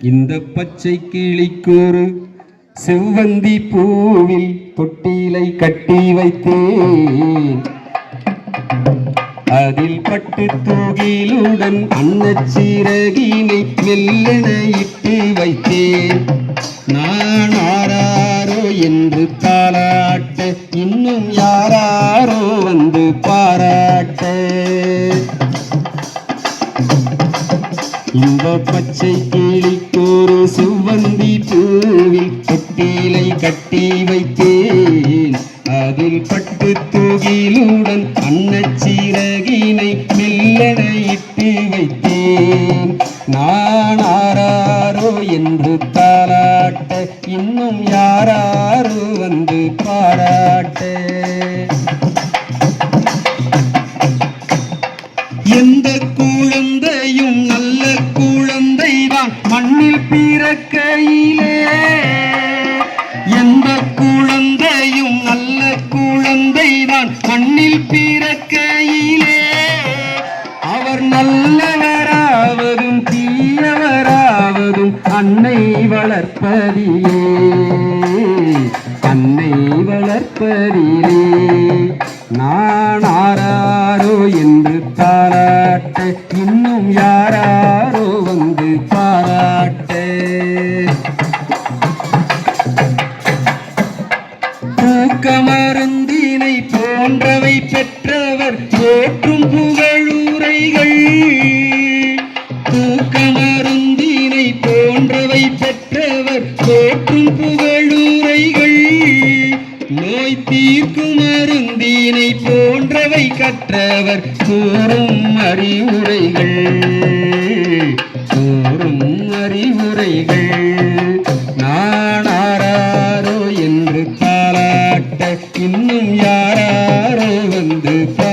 இந்த பச்சை கிளிக்கொரு செவ்வந்தி பூவில் தொட்டிலை கட்டி வைத்தேன். அதில் பட்டு தூகிலுடன் அன்னச்சீரகினை மெல்லென இட்டு வைத்தேன். நான் ஆராரோ என்று தாளாட்ட இன்னும் யார் பச்சை கிளிக்கோரு செவ்வந்தி பூவில் தொட்டிலை கட்டி வைத்தேன். அதில் பட்டு தூகிலுடன் அன்னச்சீரகினை மெல்லடையிட்டு இட்டு வைத்தேன். நான் ஆராரோ என்று தாராட்ட இன்னும் யாராரோ வந்து பாராட்ட. எந்த குழந்தையும் பிறக்கையிலே எந்த குழந்தையும் நல்ல குழந்தைதான். மண்ணில் பிறக்கையிலே அவர் நல்லவராவதும் தீயவராவதும் அன்னை வளர்ப்பதிலே. அன்னை வளர்ப்பதிலே. நான் அன்பினை போன்றவை பெற்றவர் போற்றும் புகழுரைகள். தூக்க மருந்தினை போன்றவை பெற்றவர் போற்றும் புகழுரைகள். நோய் தீர்க்கும் மருந்தினை போன்றவை கற்றவர் கூறும் அறிவுரைகள். கூறும் அறிவுரைகள். இன்னும் யாராரோ வந்து பா